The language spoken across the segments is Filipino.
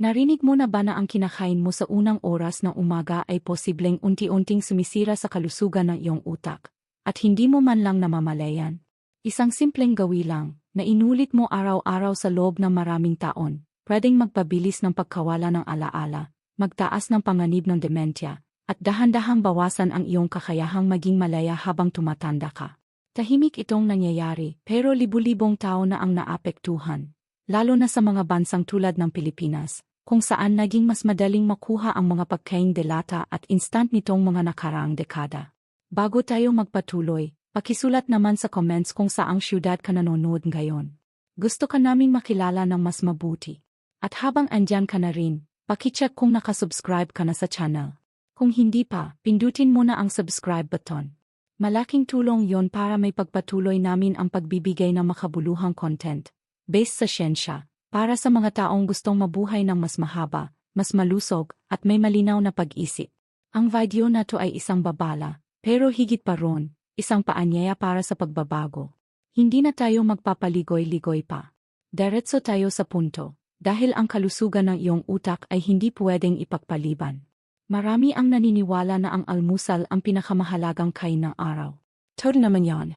Narinig mo na ba na ang kinakain mo sa unang oras ng umaga ay posibleng unti-unting sumisira sa kalusugan ng iyong utak, at hindi mo man lang namamalayan? Isang simpleng gawi lang, na inulit mo araw-araw sa loob ng maraming taon, pwedeng magpabilis ng pagkawala ng alaala, magtaas ng panganib ng dementya, at dahan-dahang bawasan ang iyong kakayahang maging malaya habang tumatanda ka. Tahimik itong nangyayari, pero libu-libong tao na ang naapektuhan, lalo na sa mga bansang tulad ng Pilipinas, kung saan naging mas madaling makuha ang mga pagkaing delata at instant nitong mga nakaraang dekada. Bago tayo magpatuloy, pakisulat naman sa comments kung saang syudad ka nanonood ngayon. Gusto ka naming makilala ng mas mabuti. At habang andyan ka na rin, pakicheck kung nakasubscribe ka na sa channel. Kung hindi pa, pindutin mo na ang subscribe button. Malaking tulong yon para may pagpatuloy namin ang pagbibigay ng makabuluhang content, based sa siyensya, para sa mga taong gustong mabuhay ng mas mahaba, mas malusog, at may malinaw na pag-isip. Ang video na to ay isang babala, pero higit pa ron, isang paanyaya para sa pagbabago. Hindi na tayo magpapaligoy-ligoy pa. Diretso tayo sa punto, dahil ang kalusugan ng iyong utak ay hindi pwedeng ipagpaliban. Marami ang naniniwala na ang almusal ang pinakamahalagang kain ng araw. Todo naman yan.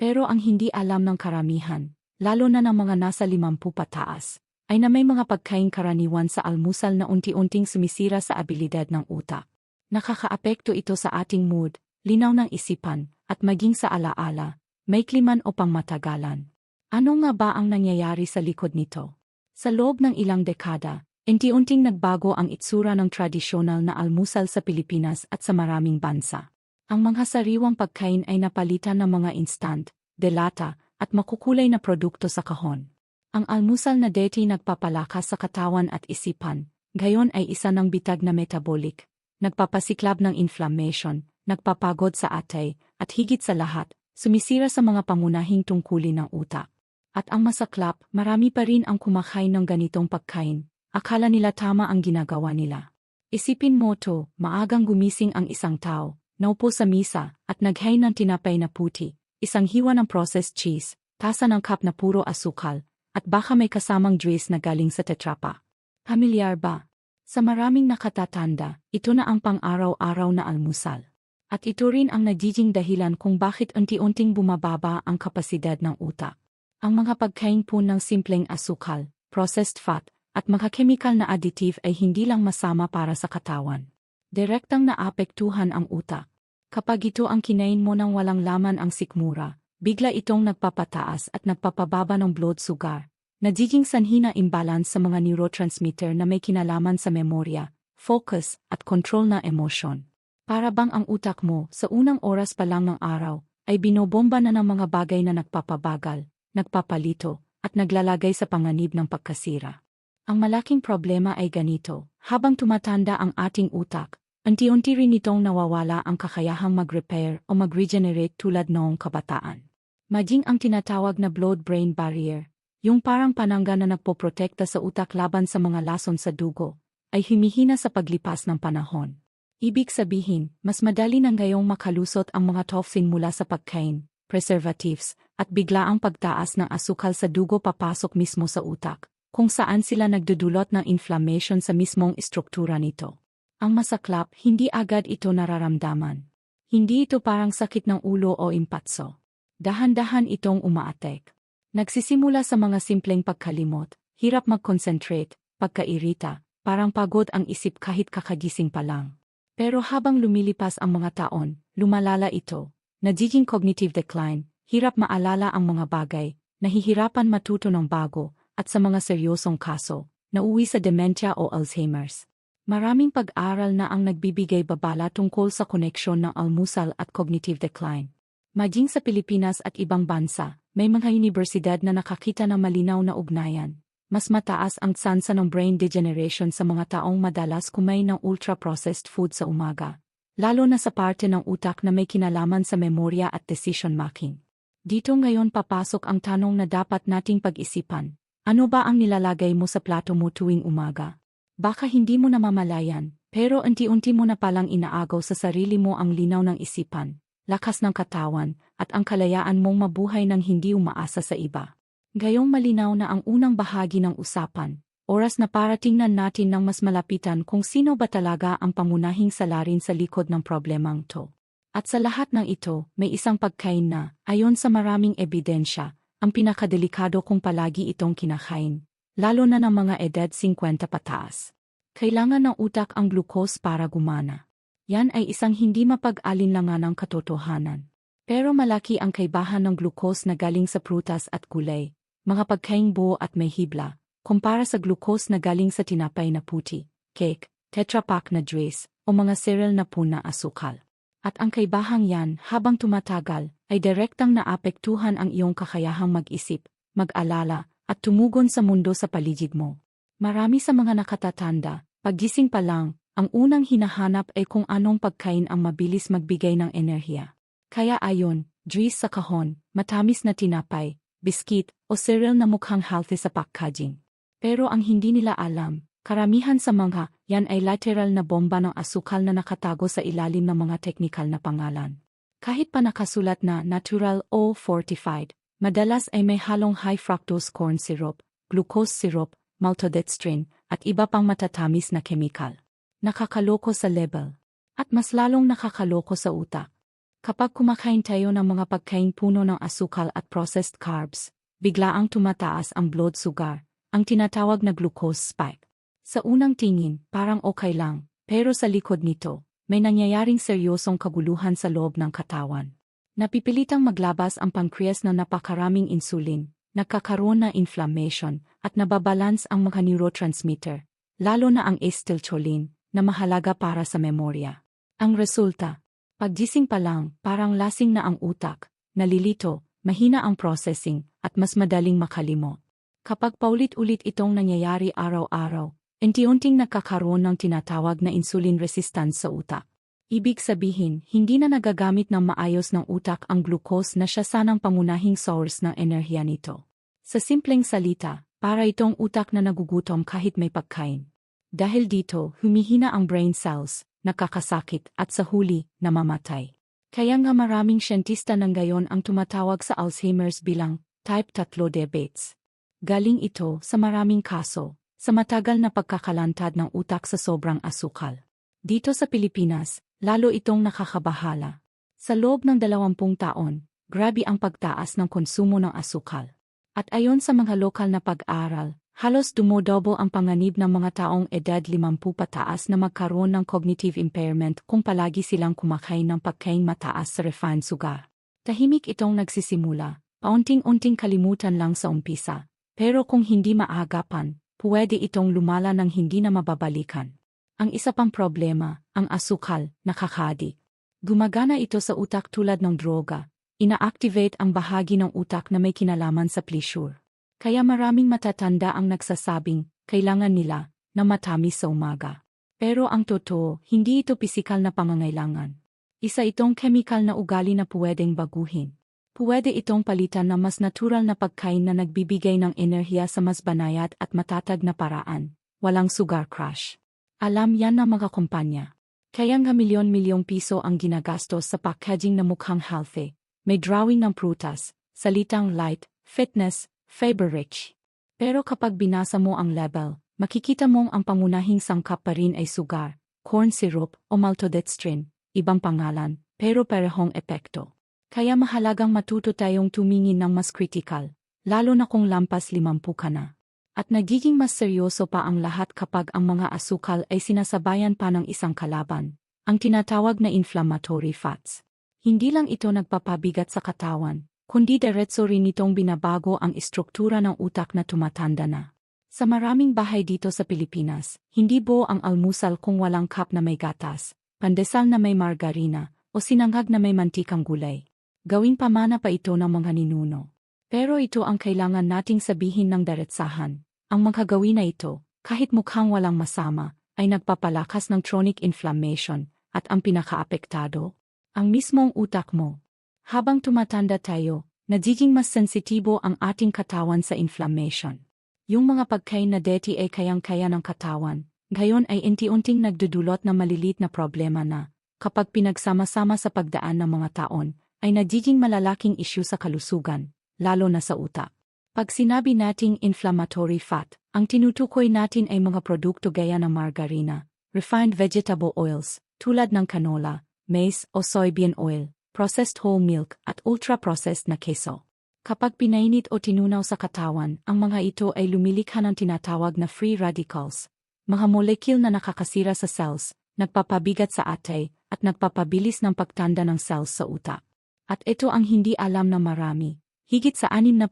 Pero ang hindi alam ng karamihan, lalo na ng mga nasa limampu pataas, ay na may mga pagkain karaniwan sa almusal na unti-unting sumisira sa abilidad ng utak. Nakakaapekto ito sa ating mood, linaw ng isipan, at maging sa alaala, may kliman o pangmatagalan. Ano nga ba ang nangyayari sa likod nito? Sa loob ng ilang dekada, unti-unting nagbago ang itsura ng tradisyonal na almusal sa Pilipinas at sa maraming bansa. Ang mga sariwang pagkain ay napalitan ng mga instant, delata, at makukulay na produkto sa kahon. Ang almusal na deti nagpapalakas sa katawan at isipan, gayon ay isa ng bitag na metabolic, nagpapasiklab ng inflammation, nagpapagod sa atay, at higit sa lahat, sumisira sa mga pangunahing tungkulin ng utak. At ang masaklap, marami pa rin ang kumakain ng ganitong pagkain, akala nila tama ang ginagawa nila. Isipin mo to, maagang gumising ang isang tao, naupo sa misa, at naghay ng tinapay na puti, isang hiwa ng processed cheese, tasa ng cup na puro asukal, at baka may kasamang juice na galing sa tetrapa. Pamilyar ba? Sa maraming nakatatanda, ito na ang pang-araw-araw na almusal. At ito rin ang nagiging dahilan kung bakit unti-unting bumababa ang kapasidad ng utak. Ang mga pagkain po ng simpleng asukal, processed fat, at mga chemical na additive ay hindi lang masama para sa katawan. Direktang naapektuhan ang utak. Kapag ito ang kinain mo ng walang laman ang sikmura, bigla itong nagpapataas at nagpapababa ng blood sugar, nagiging sanhi na imbalance sa mga neurotransmitter na may kinalaman sa memorya, focus, at control na emosyon. Para bang ang utak mo, sa unang oras pa lang ng araw, ay binobomba na ng mga bagay na nagpapabagal, nagpapalito, at naglalagay sa panganib ng pagkasira. Ang malaking problema ay ganito, habang tumatanda ang ating utak, unti-unti rin itong nawawala ang kakayahang mag-repair o mag-regenerate tulad noong kabataan. Maging ang tinatawag na blood-brain barrier, yung parang panangga na nagpoprotekta sa utak laban sa mga lason sa dugo, ay humihina sa paglipas ng panahon. Ibig sabihin, mas madali nang ngayong makalusot ang mga toxin mula sa pagkain, preservatives, at biglaang pagtaas ng asukal sa dugo papasok mismo sa utak, kung saan sila nagdudulot ng inflammation sa mismong istruktura nito. Ang masaklap, hindi agad ito nararamdaman. Hindi ito parang sakit ng ulo o impatso. Dahan-dahan itong umaatek. Nagsisimula sa mga simpleng pagkalimot, hirap mag-concentrate, pagkairita, parang pagod ang isip kahit kakagising pa lang. Pero habang lumilipas ang mga taon, lumalala ito, nagiging cognitive decline, hirap maalala ang mga bagay, nahihirapan matuto ng bago, at sa mga seryosong kaso, nauwi sa dementia o Alzheimer's. Maraming pag-aral na ang nagbibigay babala tungkol sa koneksyon ng almusal at cognitive decline. Maging sa Pilipinas at ibang bansa, may mga universidad na nakakita ng malinaw na ugnayan mas mataas ang tsansa ng brain degeneration sa mga taong madalas kumain ng ultra-processed food sa umaga, lalo na sa parte ng utak na may kinalaman sa memorya at decision-making. Dito ngayon papasok ang tanong na dapat nating pag-isipan. Ano ba ang nilalagay mo sa plato mo tuwing umaga? Baka hindi mo namamalayan, pero unti-unti mo na palang inaagaw sa sarili mo ang linaw ng isipan, lakas ng katawan, at ang kalayaan mong mabuhay ng hindi umaasa sa iba. Gayong malinaw na ang unang bahagi ng usapan, oras na para tingnan natin ng mas malapitan kung sino ba talaga ang pamunahing salarin sa likod ng problemang to. At sa lahat ng ito, may isang pagkain na, ayon sa maraming ebidensya, ang pinakadelikado kung palagi itong kinakain, lalo na ng mga edad 50 pataas. Kailangan ng utak ang glucose para gumana. Yan ay isang hindi mapag-alinlangan ng katotohanan. Pero malaki ang kaibahan ng glucose na galing sa prutas at gulay, mga pagkaing buo at may hibla, kumpara sa glucose na galing sa tinapay na puti, cake, Tetra Pak na juice, o mga cereal na puna asukal. At ang kaibahang yan, habang tumatagal, ay direktang naapektuhan ang iyong kakayahang mag-isip, mag-alala, at tumugon sa mundo sa paligid mo. Marami sa mga nakatatanda, paggising pa lang, ang unang hinahanap ay kung anong pagkain ang mabilis magbigay ng enerhiya. Kaya ayon, juice sa kahon, matamis na tinapay, biskit, o cereal na mukhang healthy sa packaging. Pero ang hindi nila alam, karamihan sa mga yan ay lateral na bomba ng asukal na nakatago sa ilalim ng mga technical na pangalan. Kahit pa nakasulat na natural o fortified, madalas ay may halong high fructose corn syrup, glucose syrup, maltodextrin, at iba pang matatamis na kemikal. Nakakaloko sa level. At mas lalong nakakaloko sa utak. Kapag kumakain tayo ng mga pagkain puno ng asukal at processed carbs, biglaang tumataas ang blood sugar, ang tinatawag na glucose spike. Sa unang tingin, parang okay lang, pero sa likod nito, may nangyayaring seryosong kaguluhan sa loob ng katawan. Napipilitang maglabas ang pancreas ng napakaraming insulin, nagkakaroon na inflammation, at nababalance ang mga neurotransmitter, lalo na ang acetylcholine, na mahalaga para sa memorya. Ang resulta, paggising pa lang, parang lasing na ang utak, nalilito, mahina ang processing, at mas madaling makalimot. Kapag paulit-ulit itong nangyayari araw-araw, unti-unting nakakaroon ng tinatawag na insulin resistance sa utak. Ibig sabihin, hindi na nagagamit ng maayos ng utak ang glucose na siya sanang pangunahing source ng enerhiya nito. Sa simpleng salita, para itong utak na nagugutom kahit may pagkain. Dahil dito, humihina ang brain cells, nakakasakit at sa huli, namamatay. Kaya nga maraming siyentista ng gayon ang tumatawag sa Alzheimer's bilang type 3 diabetes. Galing ito sa maraming kaso, sa matagal na pagkakalantad ng utak sa sobrang asukal. Dito sa Pilipinas, lalo itong nakakabahala. Sa loob ng dalawampung taon, grabe ang pagtaas ng konsumo ng asukal. At ayon sa mga lokal na pag-aaral, halos dumodobo ang panganib ng mga taong edad 50 pataas na magkaroon ng cognitive impairment kung palagi silang kumakain ng pagkain mataas sa refined sugar. Tahimik itong nagsisimula, paunting-unting kalimutan lang sa umpisa, pero kung hindi maagapan, pwede itong lumala ng hindi na mababalikan. Ang isa pang problema, ang asukal, nakakadi. Gumagana ito sa utak tulad ng droga, ina-activate ang bahagi ng utak na may kinalaman sa pleasure. Kaya maraming matatanda ang nagsasabing, kailangan nila, na matamis sa umaga. Pero ang totoo, hindi ito pisikal na pangangailangan. Isa itong chemical na ugali na pwedeng baguhin. Pwede itong palitan ng mas natural na pagkain na nagbibigay ng enerhiya sa mas banayad at matatag na paraan. Walang sugar crush. Alam yan ng mga kumpanya. Kaya nga milyon-milyong piso ang ginagastos sa packaging na mukhang healthy. May drawing ng prutas, salitang light, fitness, fiber-rich. Pero kapag binasa mo ang label, makikita mong ang pangunahing sangkap pa rin ay sugar, corn syrup o maltodextrin, ibang pangalan, pero parehong epekto. Kaya mahalagang matuto tayong tumingin ng mas critical, lalo na kung lampas limampu ka na. At nagiging mas seryoso pa ang lahat kapag ang mga asukal ay sinasabayan pa ng isang kalaban, ang tinatawag na inflammatory fats. Hindi lang ito nagpapabigat sa katawan, kundi diretso rin itong binabago ang istruktura ng utak na tumatanda na. Sa maraming bahay dito sa Pilipinas, hindi buo ang almusal kung walang cup na may gatas, pandesal na may margarina, o sinangag na may mantikang gulay. Gawing pamana pa ito ng mga ninuno. Pero ito ang kailangan nating sabihin ng daretsahan. Ang mga gawin na ito, kahit mukhang walang masama, ay nagpapalakas ng chronic inflammation at ang pinakaapektado, ang mismong utak mo. Habang tumatanda tayo, nagiging mas sensitibo ang ating katawan sa inflammation. Yung mga pagkain na deti ay kayang-kaya ng katawan, gayon ay inti-unting nagdudulot ng malilit na problema na, kapag pinagsama-sama sa pagdaan ng mga taon, ay nagiging malalaking isyu sa kalusugan, lalo na sa utak. Pag sinabi nating inflammatory fat, ang tinutukoy natin ay mga produkto gaya ng margarina, refined vegetable oils, tulad ng canola, maize o soybean oil, processed whole milk at ultra-processed na keso. Kapag pinainit o tinunaw sa katawan, ang mga ito ay lumilikha ng tinatawag na free radicals, mga molecule na nakakasira sa cells, nagpapabigat sa atay, at nagpapabilis ng pagtanda ng cells sa utak. At ito ang hindi alam ng marami. Higit sa 60%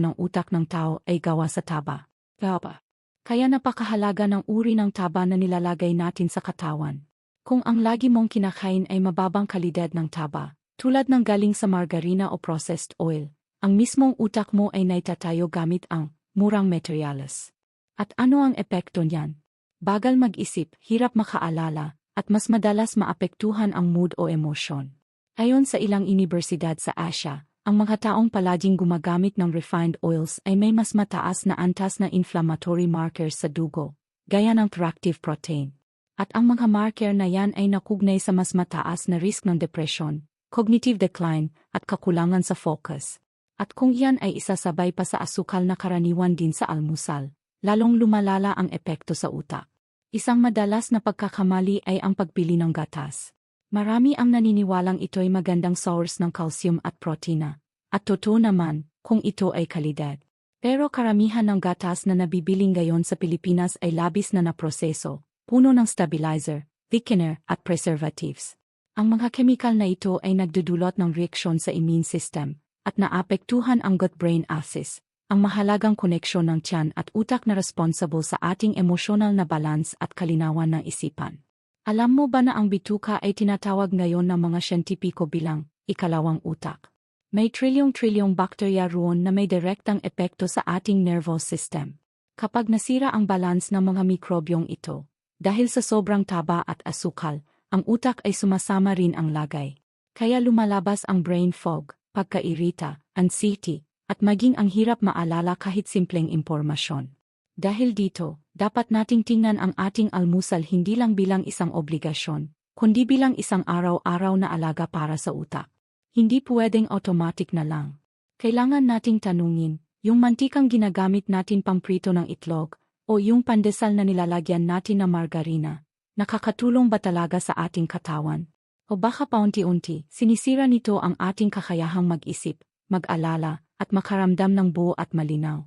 ng utak ng tao ay gawa sa taba. Taba. Kaya napakahalaga ng uri ng taba na nilalagay natin sa katawan. Kung ang lagi mong kinakain ay mababang kalidad ng taba, tulad ng galing sa margarina o processed oil, ang mismong utak mo ay naitatayo gamit ang murang materyales. At ano ang epekto niyan? Bagal mag-isip, hirap makaalala, at mas madalas maapektuhan ang mood o emosyon. Ayon sa ilang inibersidad sa Asia, ang mga taong palaging gumagamit ng refined oils ay may mas mataas na antas na inflammatory markers sa dugo, gaya ng reactive protein. At ang mga marker na yan ay nakugnay sa mas mataas na risk ng depression, cognitive decline, at kakulangan sa focus. At kung yan ay isasabay pa sa asukal na karaniwan din sa almusal, lalong lumalala ang epekto sa utak. Isang madalas na pagkakamali ay ang pagpili ng gatas. Marami ang naniniwalang ito'y magandang source ng calcium at protina. At totoo naman, kung ito ay kalidad. Pero karamihan ng gatas na nabibiling gayon sa Pilipinas ay labis na naproseso, puno ng stabilizer, thickener at preservatives. Ang mga kemikal na ito ay nagdudulot ng reaksyon sa immune system at naapektuhan ang gut-brain axis, ang mahalagang koneksyon ng tiyan at utak na responsible sa ating emosyonal na balance at kalinawan ng isipan. Alam mo ba na ang bituka ay tinatawag ngayon ng mga siyentipiko bilang ikalawang utak? May trilyong-trilyong bakterya roon na may direktang epekto sa ating nervous system. Kapag nasira ang balance ng mga mikrobyong ito, dahil sa sobrang taba at asukal, ang utak ay sumasama rin ang lagay. Kaya lumalabas ang brain fog, pagkairita, anxiety, at maging ang hirap maalala kahit simpleng impormasyon. Dahil dito, dapat nating tingnan ang ating almusal hindi lang bilang isang obligasyon, kundi bilang isang araw-araw na alaga para sa utak. Hindi pwedeng automatic na lang. Kailangan nating tanungin, yung mantikang ginagamit natin pamprito ng itlog, o yung pandesal na nilalagyan natin ng margarina, nakakatulong ba talaga sa ating katawan? O baka paunti-unti, sinisira nito ang ating kakayahang mag-isip, mag-alala, at makaramdam ng buo at malinaw.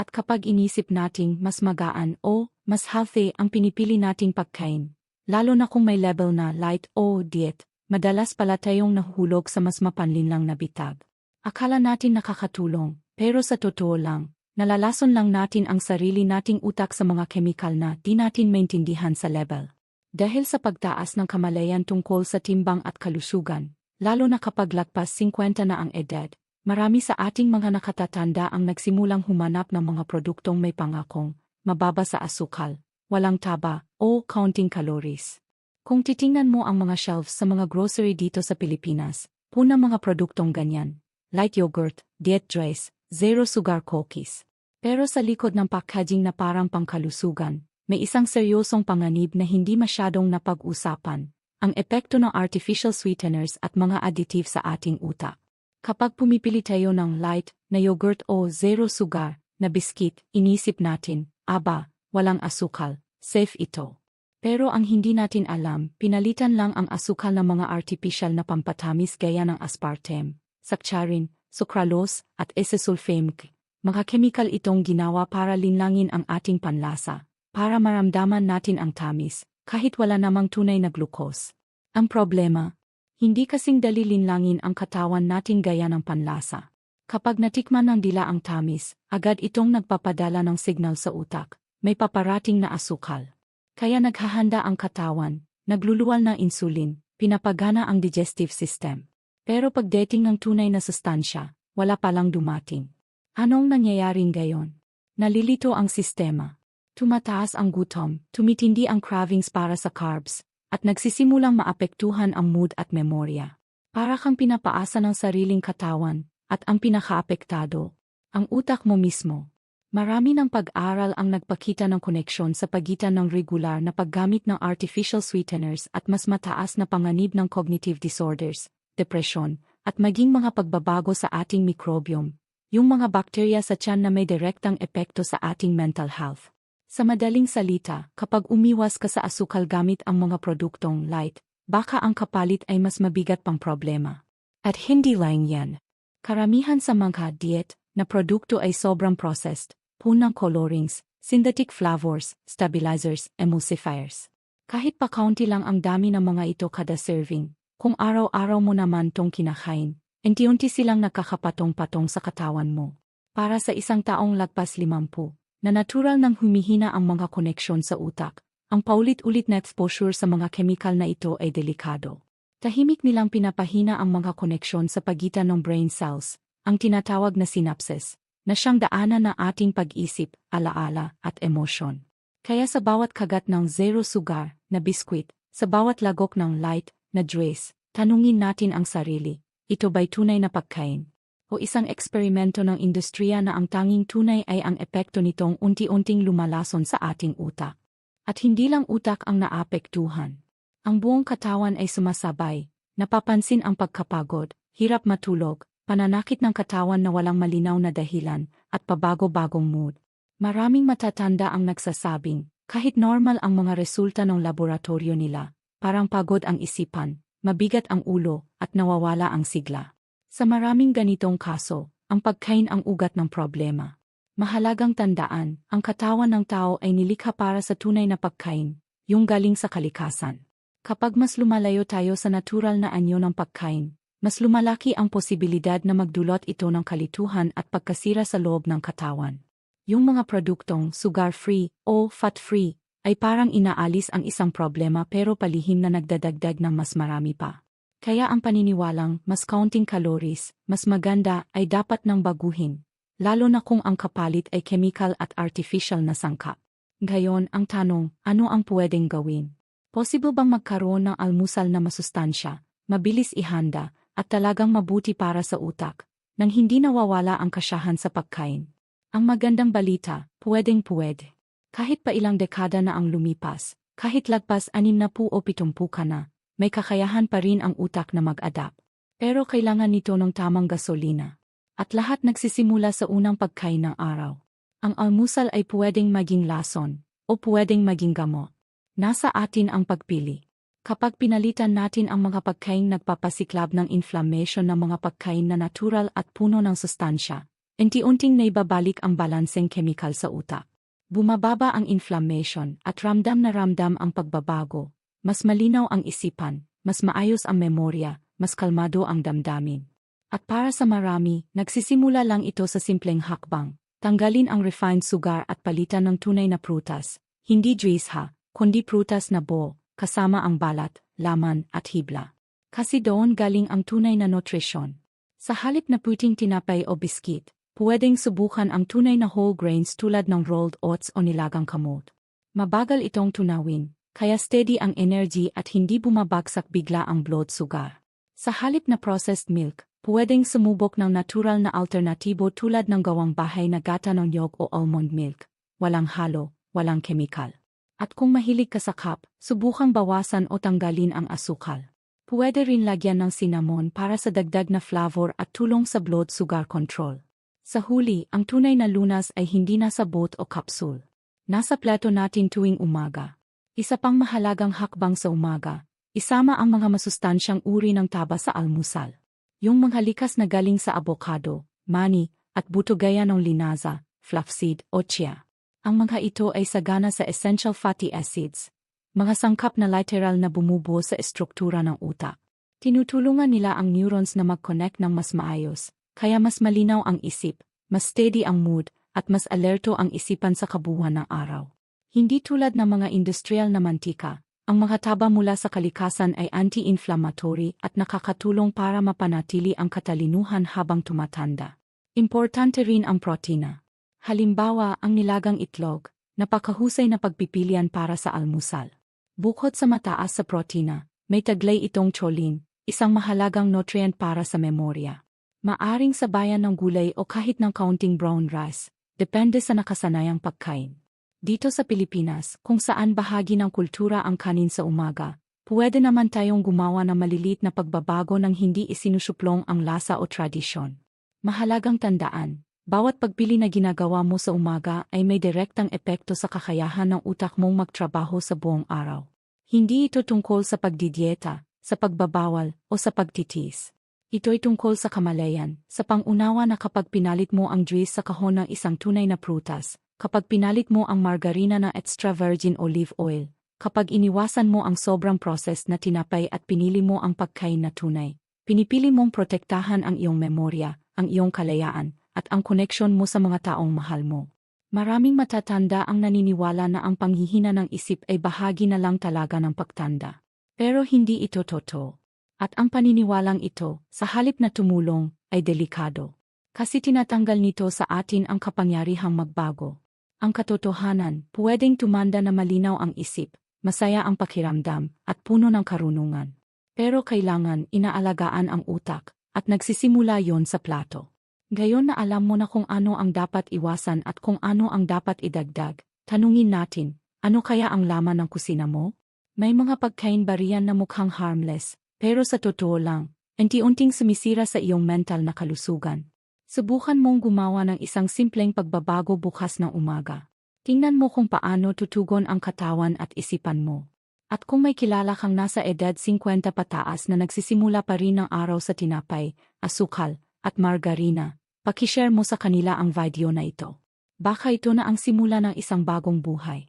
At kapag inisip nating mas magaan o mas healthy ang pinipili nating pagkain, lalo na kung may level na light o diet, madalas pala tayong nahuhulog sa mas mapanlinlang na bitag. Akala natin nakakatulong, pero sa totoo lang, nalalason lang natin ang sarili nating utak sa mga kemikal na di natin maintindihan sa level. Dahil sa pagtaas ng kamalayan tungkol sa timbang at kalusugan, lalo na kapag lagpas 50 na ang edad, Marami sa ating mga nakatatanda ang nagsimulang humanap ng mga produktong may pangakong, mababa sa asukal, walang taba, o counting calories. Kung titingnan mo ang mga shelves sa mga grocery dito sa Pilipinas, puna mga produktong ganyan. Light yogurt, diet dries, zero sugar cookies. Pero sa likod ng packaging na parang pangkalusugan, may isang seryosong panganib na hindi masyadong napag-usapan, ang epekto ng artificial sweeteners at mga additive sa ating utak. Kapag pumipili tayo ng light na yogurt o zero sugar na biskit, inisip natin, aba, walang asukal, safe ito. Pero ang hindi natin alam, pinalitan lang ang asukal ng mga artificial na pampatamis gaya ng aspartame, saccharin, sucralose, at esesulfamic. Mga chemical itong ginawa para linlangin ang ating panlasa, para maramdaman natin ang tamis, kahit wala namang tunay na glucose. Ang problema, hindi kasing dali linlangin ang katawan nating gaya ng panlasa. Kapag natikman ng dila ang tamis, agad itong nagpapadala ng signal sa utak, may paparating na asukal. Kaya naghahanda ang katawan, nagluluwal ng insulin, pinapagana ang digestive system. Pero pagdating ng tunay na sustansya, wala palang dumating. Anong nangyayaring gayon? Nalilito ang sistema. Tumataas ang gutom, tumitindi ang cravings para sa carbs, at nagsisimulang maapektuhan ang mood at memorya. Para kang pinapaasa ng sariling katawan, at ang pinakaapektado, ang utak mo mismo. Marami ng pag-aral ang nagpakita ng koneksyon sa pagitan ng regular na paggamit ng artificial sweeteners at mas mataas na panganib ng cognitive disorders, depression, at maging mga pagbabago sa ating microbiome, yung mga bakterya sa tiyan na may direktang epekto sa ating mental health. Sa madaling salita, kapag umiwas ka sa asukal gamit ang mga produktong light, baka ang kapalit ay mas mabigat pang problema. At hindi lang yan. Karamihan sa mga diet na produkto ay sobrang processed, punang colorings, synthetic flavors, stabilizers, emulsifiers. Kahit pa kaunti lang ang dami ng mga ito kada serving, kung araw-araw mo naman tong kinakain, unti-unti silang nakakapatong-patong sa katawan mo. Para sa isang taong lagpas limampu, na natural nang humihina ang mga koneksyon sa utak, ang paulit-ulit na exposure sa mga chemical na ito ay delikado. Tahimik nilang pinapahina ang mga koneksyon sa pagitan ng brain cells, ang tinatawag na synapses, na siyang daanan ng ating pag-isip, alaala, at emosyon. Kaya sa bawat kagat ng zero sugar na biskwit, sa bawat lagok ng light na dress, tanungin natin ang sarili, ito ba'y tunay na pagkain? o isang eksperimento ng industriya na ang tanging tunay ay ang epekto nitong unti-unting lumalason sa ating utak. At hindi lang utak ang naapektuhan. Ang buong katawan ay sumasabay, napapansin ang pagkapagod, hirap matulog, pananakit ng katawan na walang malinaw na dahilan, at pabago-bagong mood. Maraming matatanda ang nagsasabing, kahit normal ang mga resulta ng laboratorio nila, parang pagod ang isipan, mabigat ang ulo, at nawawala ang sigla. Sa maraming ganitong kaso, ang pagkain ang ugat ng problema. Mahalagang tandaan, ang katawan ng tao ay nilikha para sa tunay na pagkain, yung galing sa kalikasan. Kapag mas lumalayo tayo sa natural na anyo ng pagkain, mas lumalaki ang posibilidad na magdulot ito ng kalituhan at pagkasira sa loob ng katawan. Yung mga produktong sugar-free o fat-free ay parang inaalis ang isang problema pero palihim na nagdadagdag ng mas marami pa. Kaya ang paniniwalang mas kaunting calories, mas maganda ay dapat nang baguhin, lalo na kung ang kapalit ay chemical at artificial na sangkap. Ngayon, ang tanong, ano ang pwedeng gawin? Possible bang magkaroon ng almusal na masustansya, mabilis ihanda, at talagang mabuti para sa utak, nang hindi nawawala ang kasyahan sa pagkain? Ang magandang balita, pwedeng pwede. Kahit pa ilang dekada na ang lumipas, kahit lagpas anim na po o pitumpu ka na, may kakayahan pa rin ang utak na mag-adapt. Pero kailangan nito ng tamang gasolina. At lahat nagsisimula sa unang pagkain ng araw. Ang almusal ay pwedeng maging lason, o pwedeng maging gamot. Nasa atin ang pagpili. Kapag pinalitan natin ang mga pagkain nagpapasiklab ng inflammation ng mga pagkain na natural at puno ng sustansya, unti-unting naibabalik ang balanseng chemical sa utak. Bumababa ang inflammation at ramdam na ramdam ang pagbabago, mas malinaw ang isipan, mas maayos ang memorya, mas kalmado ang damdamin. At para sa marami, nagsisimula lang ito sa simpleng hakbang. Tanggalin ang refined sugar at palitan ng tunay na prutas, hindi juice ha, kundi prutas na bo, kasama ang balat, laman at hibla. Kasi doon galing ang tunay na nutrisyon. Sa halip na puting tinapay o biskit, pwedeng subukan ang tunay na whole grains tulad ng rolled oats o nilagang kamot. Mabagal itong tunawin, kaya steady ang energy at hindi bumabagsak bigla ang blood sugar. Sa halip na processed milk, pwedeng sumubok ng natural na alternatibo tulad ng gawang bahay na gata ng yog o almond milk. Walang halo, walang chemical. At kung mahilig ka sa cup, subukang bawasan o tanggalin ang asukal. Pwede rin lagyan ng cinnamon para sa dagdag na flavor at tulong sa blood sugar control. Sa huli, ang tunay na lunas ay hindi nasa boat o capsule. Nasa plato natin tuwing umaga. Isa pang mahalagang hakbang sa umaga, isama ang mga masustansyang uri ng taba sa almusal. Yung mga likas na galing sa avocado, mani, at buto gaya ng linaza, flaxseed o chia. Ang mga ito ay sagana sa essential fatty acids, mga sangkap na lateral na bumubuo sa estruktura ng utak. Tinutulungan nila ang neurons na mag-connect ng mas maayos, kaya mas malinaw ang isip, mas steady ang mood, at mas alerto ang isipan sa kabuuan ng araw. Hindi tulad ng mga industrial na mantika, ang mga taba mula sa kalikasan ay anti-inflammatory at nakakatulong para mapanatili ang katalinuhan habang tumatanda. Importante rin ang protina. Halimbawa, ang nilagang itlog, napakahusay na pagpipilian para sa almusal. Bukod sa mataas sa protina, may taglay itong choline, isang mahalagang nutrient para sa memorya. Maaring sabayan ng gulay o kahit ng kaunting brown rice, depende sa nakasanayang pagkain. Dito sa Pilipinas, kung saan bahagi ng kultura ang kanin sa umaga, pwede naman tayong gumawa ng malilit na pagbabago ng hindi isinusuplong ang lasa o tradisyon. Mahalagang tandaan, Bawat pagpili na ginagawa mo sa umaga ay may direktang epekto sa kakayahan ng utak mong magtrabaho sa buong araw. Hindi ito tungkol sa pagdidieta, sa pagbabawal, o sa pagtitis. Ito'y tungkol sa kamalayan, sa pangunawa na kapag pinalit mo ang juice sa kahon ng isang tunay na prutas, kapag pinalit mo ang margarina na extra virgin olive oil, kapag iniwasan mo ang sobrang process na tinapay at pinili mo ang pagkain na tunay, pinipili mong protektahan ang iyong memorya, ang iyong kalayaan, at ang koneksyon mo sa mga taong mahal mo. Maraming matatanda ang naniniwala na ang panghihina ng isip ay bahagi na lang talaga ng pagtanda. Pero hindi ito totoo. At ang paniniwalang ito, sa halip na tumulong, ay delikado. Kasi tinatanggal nito sa atin ang kapangyarihang magbago. Ang katotohanan, pwedeng tumanda na malinaw ang isip, masaya ang pakiramdam, at puno ng karunungan. Pero kailangan inaalagaan ang utak, at nagsisimula yon sa plato. Gayon na alam mo na kung ano ang dapat iwasan at kung ano ang dapat idagdag, tanungin natin, ano kaya ang laman ng kusina mo? May mga pagkain ba riyan na mukhang harmless, pero sa totoo lang, unti-unting sumisira sa iyong mental na kalusugan. Subukan mong gumawa ng isang simpleng pagbabago bukas ng umaga. Tingnan mo kung paano tutugon ang katawan at isipan mo. At kung may kilala kang nasa edad 50 pataas na nagsisimula pa rin ng araw sa tinapay, asukal, at margarina, pakishare mo sa kanila ang video na ito. Baka ito na ang simula ng isang bagong buhay.